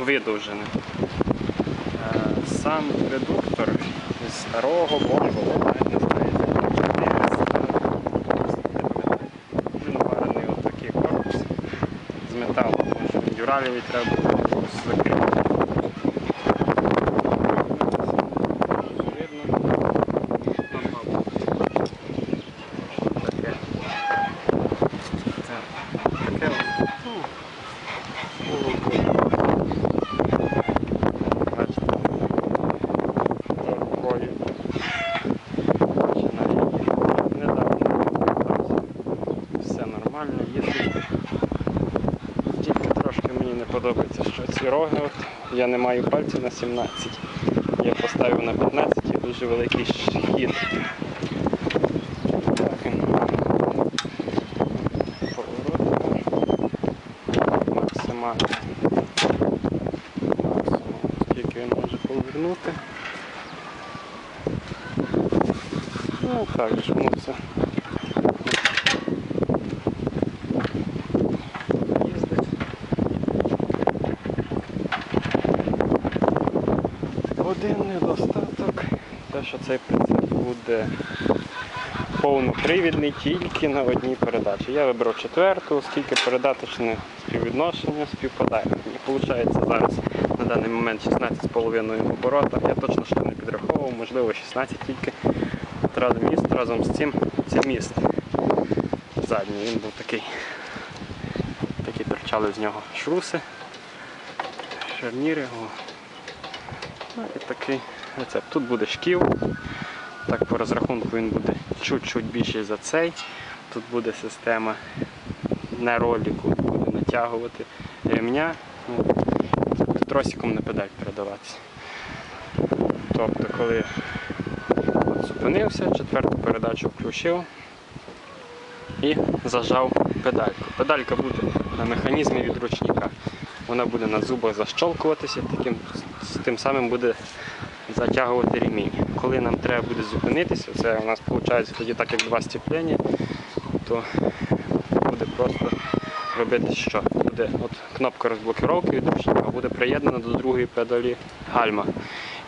видовжене. Е, Сам редуктор з старого Volvo, не знаю, 400, він варений отакий корпус з металу, тому що він треба було закрити. Видно. Ну, мабуть. Таке. Так. Таке. ну, було б. Бачите. Такої. Починає недавно. Все нормально, їздить. Тільки трошки мені не подобається, що ці роги, от, я не маю пальців на 17. Я поставив на 15 і дуже великий хід. Максимально. Максимум, скільки він може повернути. Ну так ну це. Один недостаток, те, що цей прицеп буде повнопривідний тільки на одній передачі. Я вибрав четверту, оскільки передаточне співвідношення співпадає. Мені виходить зараз на даний момент 16,5 оборота. Я точно що не підраховував, можливо 16 тільки. Разом міст, разом з цим це міст задній. Він був такий. Такі торчали з нього шруси, шарніри. О. І такий рецепт. Тут буде шкіл. Так, по розрахунку він буде чуть-чуть більший за цей. Тут буде система на роліку, буде натягувати ремня. Ну, тросиком на педаль передаватися. Тобто, коли зупинився, четверту передачу включив і зажав педальку. Педалька буде на механізмі від ручника. Вона буде на зубах защолкуватися, таким, тим самим буде затягувати ремінь. Коли нам треба буде зупинитися, це у нас виходить тоді так як два стіплення, то буде просто робити що? Буде от кнопка розблокировки від ручника буде приєднана до другої педалі гальма.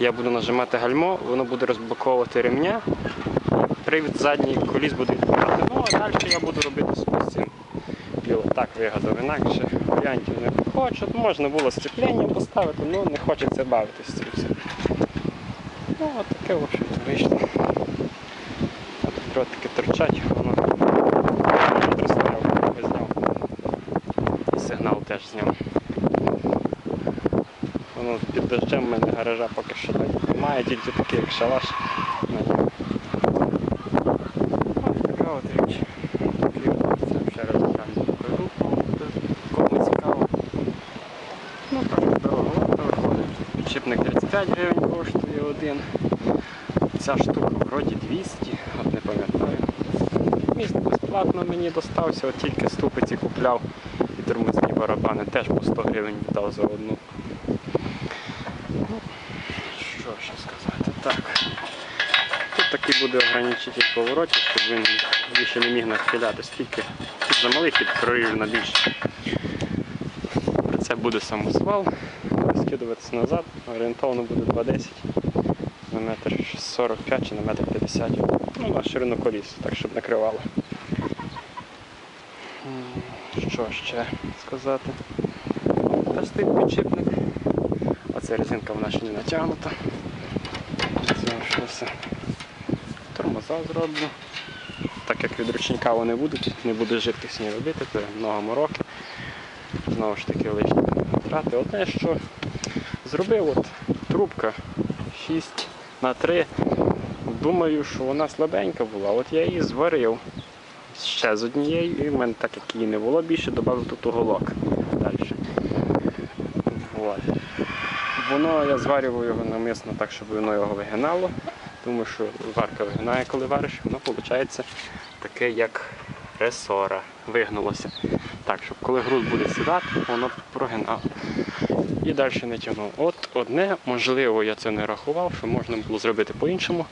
Я буду нажимати гальмо, воно буде розблоковувати ремня, привід задній коліс буде відбирати. Ну а далі я буду робити собі з цим. І так вигадав інакше. Варіантів не хочу. Можна було сцепління поставити, але не хочеться бавитися цим всім. Ну, от таке, в общем-то, вийшло. Тут дротики торчать, воно розставив, зняв. І сигнал теж зняв. Воно під дощем в мене гаража поки що немає, тільки такий як шалаш. Підшипник 35 гривень коштує один. Ця штука вроді 200, от не пам'ятаю. Міст безплатно мені достався, от тільки ступиці купляв і тормозні барабани теж по 100 гривень віддав за одну. Ну, що ще сказати? Так. Тут такий буде ограничитель поворотів, щоб він більше не міг нахилятись, тільки тут замалий хід прорив на більше. Це буде самосвал, буде скидуватися назад, орієнтовно буде 2,10 на метр 45 чи на метр 50. Ну, на ширину коліс, так щоб накривало. Що ще сказати? Та стоїть підшипник. Оце резинка вона ще не натягнута. Це. Тормоза зроблю. Так як від ручника вони будуть, не буду жидкісні робити, то много мороки. Знову ж таки лишні втрати. Одне, що зробив, от трубка 6 на 3. Думаю, що вона слабенька була. От я її зварив ще з однією, і в мене так як її не було більше, додав тут уголок далі. Вот. Воно я зварював його намисно так, щоб воно його вигинало. Тому що варка вигинає, коли вариш, воно виходить таке, як ресора. Вигнулося. Так, щоб коли груз буде сідати, воно прогинало. І далі не тягнув. От одне, можливо, я це не рахував, що можна було зробити по-іншому.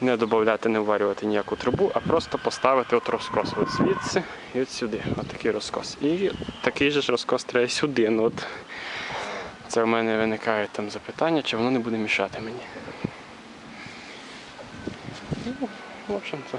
Не додати, не вварювати ніяку трубу, а просто поставити от розкос от звідси і от сюди. От такий розкос. І такий же ж розкос треба сюди. Ну, от це в мене виникають там запитання, чи воно не буде мішати мені. Ну, в общем-то,